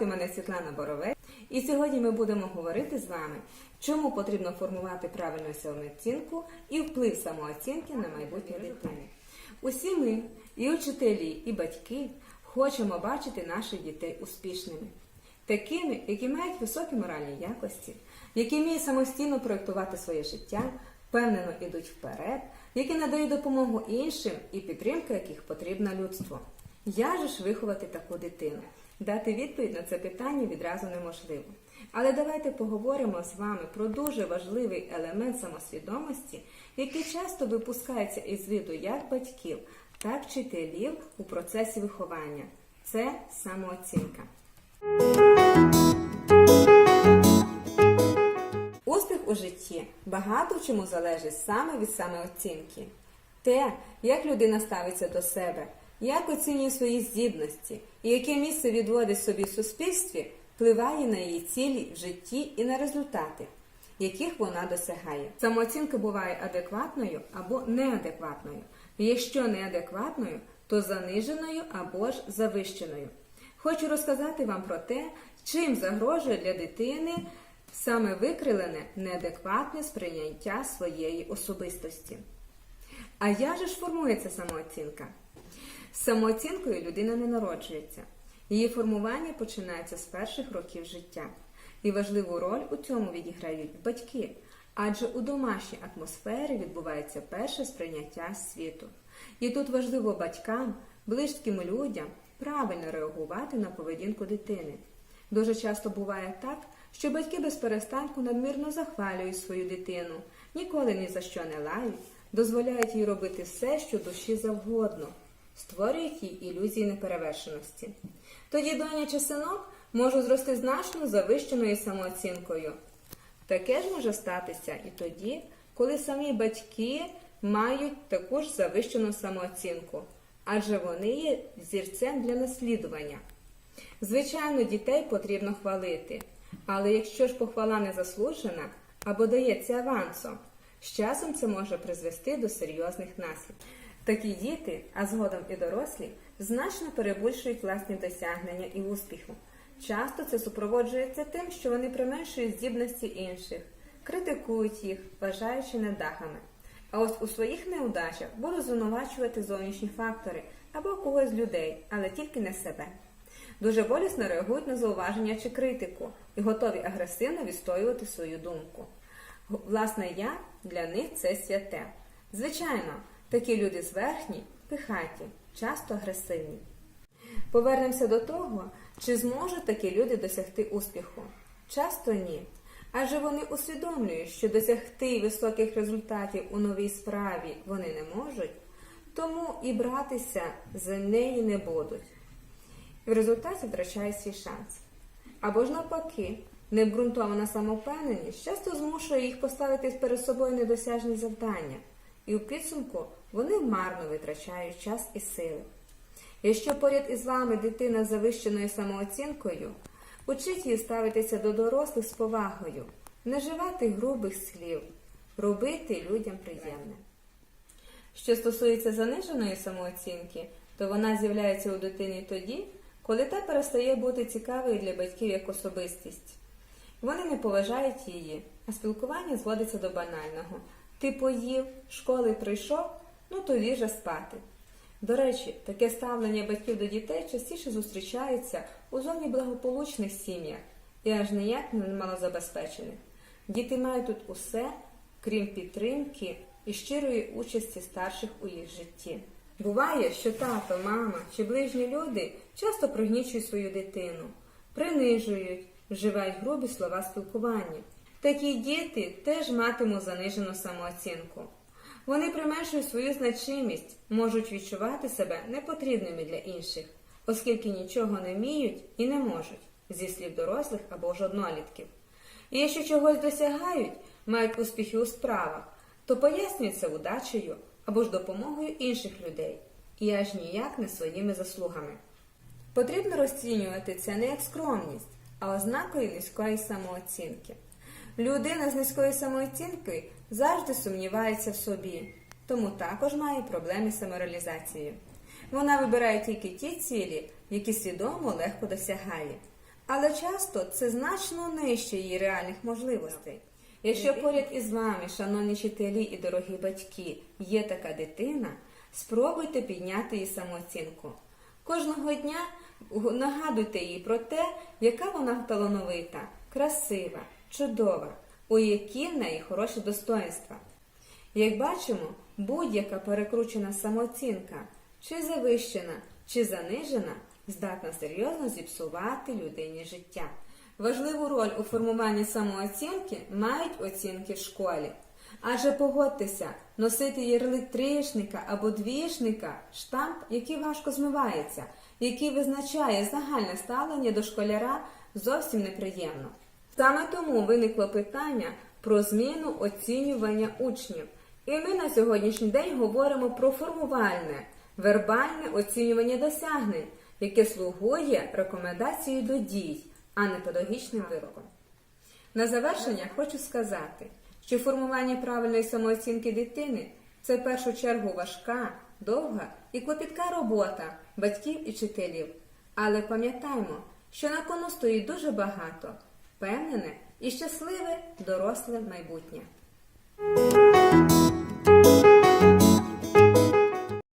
Звати мене Світлана Боровець, і сьогодні ми будемо говорити з вами, чому потрібно формувати правильну самооцінку і вплив самооцінки на майбутнє дитини. Усі ми, і учителі, і батьки, хочемо бачити наших дітей успішними, такими, які мають високі моральні якості, які вміють самостійно проєктувати своє життя, впевнено йдуть вперед, які надають допомогу іншим і підтримка яких потрібна людству. Як же ж виховати таку дитину? Дати відповідь на це питання відразу неможливо. Але давайте поговоримо з вами про дуже важливий елемент самосвідомості, який часто випускається із виду як батьків, так і вчителів у процесі виховання. Це самооцінка. Успіх у житті багато в чому залежить саме від самооцінки. Те, як людина ставиться до себе, як оцінює свої здібності і яке місце відводить собі в суспільстві, впливає на її цілі в житті і на результати, яких вона досягає. Самооцінка буває адекватною або неадекватною. Якщо неадекватною, то заниженою або ж завищеною. Хочу розказати вам про те, чим загрожує для дитини саме викрилене неадекватне сприйняття своєї особистості. А як же ж формується самооцінка? Самооцінкою людина не народжується. Її формування починається з перших років життя. І важливу роль у цьому відіграють батьки, адже у домашній атмосфері відбувається перше сприйняття світу. І тут важливо батькам, близьким людям правильно реагувати на поведінку дитини. Дуже часто буває так, що батьки без перестанку надмірно захвалюють свою дитину, ніколи ні за що не лають, дозволяють їй робити все, що душі завгодно, створюють їй ілюзії неперевершеності. Тоді доня чи синок можуть зрости значно завищеною самооцінкою. Таке ж може статися і тоді, коли самі батьки мають таку ж завищену самооцінку, адже вони є зірцем для наслідування. Звичайно, дітей потрібно хвалити, але якщо ж похвала не заслужена або дається авансом, з часом це може призвести до серйозних наслідків. Такі діти, а згодом і дорослі, значно перебільшують власні досягнення і успіху. Часто це супроводжується тим, що вони применшують здібності інших, критикують їх, вважаючи недахами. А ось у своїх неудачах будуть звинувачувати зовнішні фактори або когось з людей, але тільки не себе. Дуже болісно реагують на зауваження чи критику і готові агресивно відстоювати свою думку. Власне, я для них це святе. Звичайно, такі люди зверхні, пихаті, часто агресивні. Повернемося до того, чи зможуть такі люди досягти успіху. Часто ні. Адже вони усвідомлюють, що досягти високих результатів у новій справі вони не можуть, тому і братися за неї не будуть. В результаті втрачають свій шанс. Або ж навпаки, необґрунтована самовпевненість часто змушує їх поставити перед собою недосяжні завдання, і у підсумку вони марно витрачають час і сили. Якщо поряд із вами дитина з завищеною самооцінкою, учіть її ставитися до дорослих з повагою, не вживати грубих слів, робити людям приємне. Що стосується заниженої самооцінки, то вона з'являється у дитині тоді, коли та перестає бути цікавою для батьків як особистість. Вони не поважають її, а спілкування зводиться до банального. Ти поїв, школи прийшов, ну то ліже спати. До речі, таке ставлення батьків до дітей частіше зустрічається у зовні благополучних сім'ях і аж ніяк не малозабезпечених. Діти мають тут усе, крім підтримки і щирої участі старших у їх житті. Буває, що тато, мама чи ближні люди часто пригнічують свою дитину, принижують, вживають грубі слова спілкування. Такі діти теж матимуть занижену самооцінку. Вони применшують свою значимість, можуть відчувати себе непотрібними для інших, оскільки нічого не вміють і не можуть, зі слів дорослих або ж однолітків. І якщо чогось досягають, мають успіхи у справах, то пояснюються удачею або ж допомогою інших людей, і аж ніяк не своїми заслугами. Потрібно розцінювати це не як скромність, а ознакою низької самооцінки. Людина з низькою самооцінкою завжди сумнівається в собі, тому також має проблеми з самореалізацією. Вона вибирає тільки ті цілі, які свідомо легко досягає. Але часто це значно нижче її реальних можливостей. Якщо поряд із вами, шановні вчителі і дорогі батьки, є така дитина, спробуйте підняти її самооцінку. Кожного дня нагадуйте їй про те, яка вона талановита, красива, чудова, у які в неї достоинства. Як бачимо, будь-яка перекручена самооцінка, чи завищена, чи занижена, здатна серйозно зіпсувати людині життя. Важливу роль у формуванні самооцінки мають оцінки в школі. Адже погодьтеся, носити ярлик трішника або двішника штамп, який важко змивається, який визначає загальне ставлення до школяра, зовсім неприємно. Саме тому виникло питання про зміну оцінювання учнів. І ми на сьогоднішній день говоримо про формувальне, вербальне оцінювання досягнень, яке слугує рекомендацією до дій, а не педагогічним вироком. На завершення хочу сказати, що формування правильної самооцінки дитини це в першу чергу важка, довга і клопітка робота батьків і вчителів. Але пам'ятаймо, що на кону стоїть дуже багато, впевнене і щасливе доросле майбутнє.